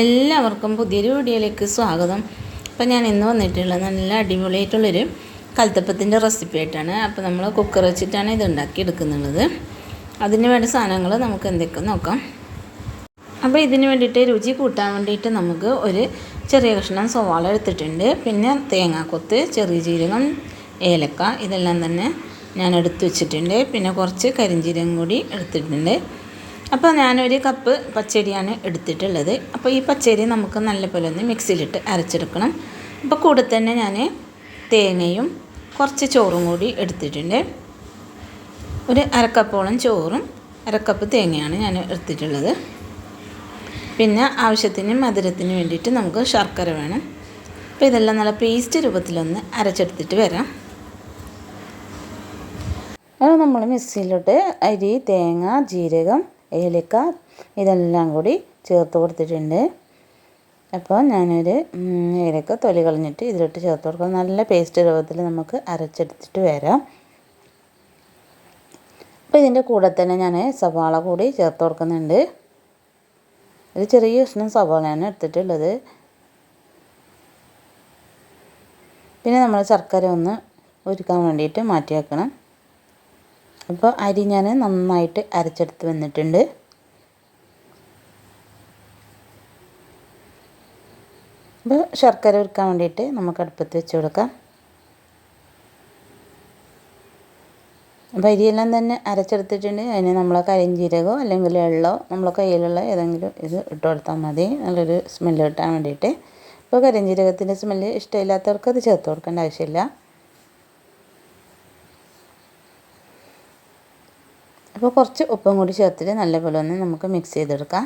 എല്ലാവർക്കും പുതിയൊരു വീഡിയോയിലേക്ക് സ്വാഗതം. അപ്പോൾ ഞാൻ ഇന്ന് വന്നിട്ടുള്ള നല്ല അടിപൊളിയായിട്ടുള്ളൊരു കൽത്തപ്പത്തിന്റെ റെസിപ്പി ആയിട്ടാണ് അപ്പോൾ നമ്മൾ കുക്കർ വെച്ചിട്ടാണ് ഇത് ഉണ്ടാക്കി എടുക്കുന്നുള്ളത് അതിന് വേണ്ട സാധനങ്ങൾ നമുക്ക് എന്തൊക്കെ നോക്കാം. അപ്പോൾ ഇതിന് വേണ്ടിയിട്ട് രുചി കൂട്ടാൻ വേണ്ടിയിട്ട് നമുക്ക് ഒരു ചെറിയ കഷ്ണം സവാള എടുത്തിട്ടുണ്ട്. പിന്നെ തേങ്ങാക്കൊത്ത് ചെറിയ ജീരകം ഏലക്ക ഇതെല്ലാം തന്നെ ഞാൻ എടുത്തു വെച്ചിട്ടുണ്ട്. പിന്നെ കുറച്ച് കരിഞ്ചീരകം കൂടി എടുത്തിട്ടുണ്ട്. അപ്പോൾ ഞാനൊരു കപ്പ് പച്ചരിയാണ് എടുത്തിട്ടുള്ളത്. അപ്പോൾ ഈ പച്ചരി നമുക്ക് നല്ലപോലെ ഒന്ന് മിക്സിയിലിട്ട് അരച്ചെടുക്കണം. അപ്പോൾ കൂടെ തന്നെ ഞാൻ തേങ്ങയും കുറച്ച് ചോറും കൂടി എടുത്തിട്ടുണ്ട്. ഒരു അരക്കപ്പോളം ചോറും അരക്കപ്പ് തേങ്ങയാണ് ഞാൻ എടുത്തിട്ടുള്ളത്. പിന്നെ ആവശ്യത്തിന് മധുരത്തിന് വേണ്ടിയിട്ട് നമുക്ക് ശർക്കര വേണം. അപ്പോൾ ഇതെല്ലാം നല്ല പേസ്റ്റ് രൂപത്തിലൊന്ന് അരച്ചെടുത്തിട്ട് വരാം. അത് നമ്മൾ മിക്സിയിലോട്ട് അരി തേങ്ങ ജീരകം ഏലക്ക ഇതെല്ലാം കൂടി ചേർത്ത് കൊടുത്തിട്ടുണ്ട്. അപ്പോൾ ഞാനൊരു ഏലക്ക തൊലി കളഞ്ഞിട്ട് ഇതിലിട്ട് ചേർത്ത് കൊടുക്കാം. നല്ല പേസ്റ്റ് രൂപത്തിൽ നമുക്ക് അരച്ചെടുത്തിട്ട് വരാം. അപ്പോൾ ഇതിന്റെ കൂടെ തന്നെ ഞാൻ സവാള കൂടി ചേർത്ത് കൊടുക്കുന്നുണ്ട്. ഒരു ചെറിയ കഷ്ണം സവാളയാണ് എടുത്തിട്ടുള്ളത്. പിന്നെ നമ്മൾ ശർക്കര ഒന്ന് ഒരുക്കാൻ വേണ്ടിയിട്ട് മാറ്റി വെക്കണം അപ്പോൾ അരി ഞാൻ നന്നായിട്ട് അരച്ചെടുത്ത് വന്നിട്ടുണ്ട്. അപ്പോൾ ശർക്കര ഒരുക്കാൻ വേണ്ടിയിട്ട് നമുക്ക് അടുപ്പത്ത് വെച്ച് കൊടുക്കാം. അപ്പോൾ അരിയെല്ലാം തന്നെ അരച്ചെടുത്തിട്ടുണ്ട്. അതിന് നമ്മളെ കരിഞ്ചീരകമോ അല്ലെങ്കിൽ എള്ളോ നമ്മളെ കയ്യിലുള്ള ഏതെങ്കിലും ഇത് ഇട്ട് കൊടുത്താൽ മതി. നല്ലൊരു സ്മെല്ല് കിട്ടാൻ വേണ്ടിയിട്ട്. ഇപ്പോൾ കരിഞ്ചീരകത്തിന്റെ സ്മെല്ല് ഇഷ്ടമില്ലാത്തവർക്ക് അത് ചേർത്ത് കൊടുക്കേണ്ട ആവശ്യമില്ല. അപ്പോൾ കുറച്ച് ഉപ്പും കൂടി ചേർത്തിട്ട് നല്ലപോലെ ഒന്ന് നമുക്ക് മിക്സ് ചെയ്തെടുക്കാം.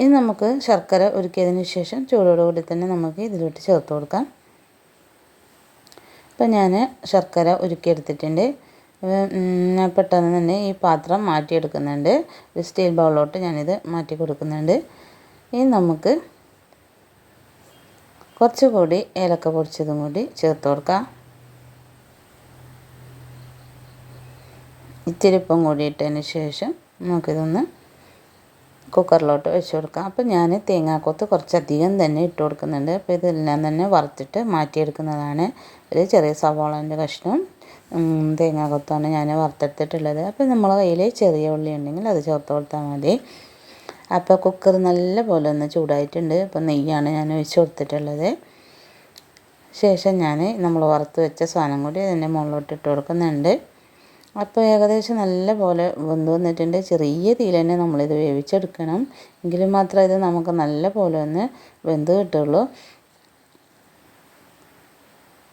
ഇനി നമുക്ക് ശർക്കര ഒരുക്കിയതിന് ശേഷം ചൂടോടുകൂടി തന്നെ നമുക്ക് ഇതിലോട്ട് ചേർത്ത് കൊടുക്കാം. അപ്പോൾ ഞാൻ ശർക്കര ഒരുക്കിയെടുത്തിട്ടുണ്ട്. പെട്ടെന്ന് തന്നെ ഈ പാത്രം മാറ്റിയെടുക്കുന്നുണ്ട്. ഒരു സ്റ്റീൽ ബൗളിലോട്ട് ഞാനിത് മാറ്റി കൊടുക്കുന്നുണ്ട്. ഇനി നമുക്ക് കുറച്ചുകൂടി ഏലക്ക പൊടിച്ചതും കൂടി ചേർത്ത് കൊടുക്കാം. ഇത്തിരിപ്പം കൂടി ഇട്ടതിന് ശേഷം നമുക്കിതൊന്ന് കുക്കറിലോട്ട് വെച്ച് കൊടുക്കാം. അപ്പോൾ ഞാൻ തേങ്ങാക്കൊത്ത് കുറച്ചധികം തന്നെ ഇട്ട് കൊടുക്കുന്നുണ്ട്. അപ്പോൾ ഇതെല്ലാം തന്നെ വറുത്തിട്ട് മാറ്റിയെടുക്കുന്നതാണ് ഒരു ചെറിയ സവാളന്റെ കഷ്ണം തേങ്ങാക്കൊത്താണ് ഞാൻ വറുത്തെടുത്തിട്ടുള്ളത്. അപ്പോൾ നമ്മളെ കയ്യിൽ ചെറിയ ഉള്ളി ഉണ്ടെങ്കിൽ അത് ചേർത്ത് കൊടുത്താൽ മതി. അപ്പോൾ കുക്കർ നല്ല പോലെ ഒന്ന് ചൂടായിട്ടുണ്ട്. അപ്പോൾ നെയ്യാണ് ഞാൻ ഒഴിച്ച് കൊടുത്തിട്ടുള്ളത്. ശേഷം ഞാൻ നമ്മൾ വറുത്ത് വെച്ച സാധനം കൂടി അതിന്റെ മുകളിലോട്ട് ഇട്ട് കൊടുക്കുന്നുണ്ട്. അപ്പോൾ ഏകദേശം നല്ല പോലെ വെന്ത് വന്നിട്ടുണ്ട്. ചെറിയ തീയിൽ തന്നെ നമ്മളിത് വേവിച്ചെടുക്കണം. എങ്കിലും മാത്രമേ ഇത് നമുക്ക് നല്ല പോലെ ഒന്ന് വെന്ത് കിട്ടുള്ളൂ.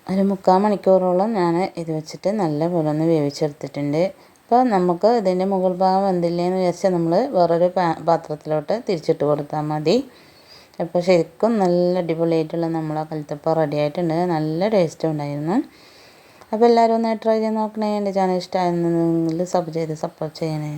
ഒരു മുക്കാൽ മണിക്കൂറോളം ഞാൻ ഇത് വെച്ചിട്ട് നല്ല പോലെ ഒന്ന് വേവിച്ചെടുത്തിട്ടുണ്ട്. അപ്പോൾ നമുക്ക് ഇതിന്റെ മുകൾ ഭാഗം വെന്തില്ലേന്ന് വിചാരിച്ചാൽ നമ്മൾ വേറൊരു പാത്രത്തിലോട്ട് തിരിച്ചിട്ട് കൊടുത്താൽ മതി. അപ്പോൾ ശരിക്കും നല്ല അടിപൊളിയായിട്ടുള്ള നമ്മളെ കലത്തപ്പം റെഡി ആയിട്ടുണ്ട്. നല്ല ടേസ്റ്റും ഉണ്ടായിരുന്നു. അപ്പോൾ എല്ലാവരും ഒന്ന് ട്രൈ ചെയ്ത് നോക്കണേ. എന്റെ ചാനൽ ഇഷ്ടമായിരുന്നെങ്കിൽ സബ് ചെയ്ത് സപ്പോർട്ട് ചെയ്യണേ.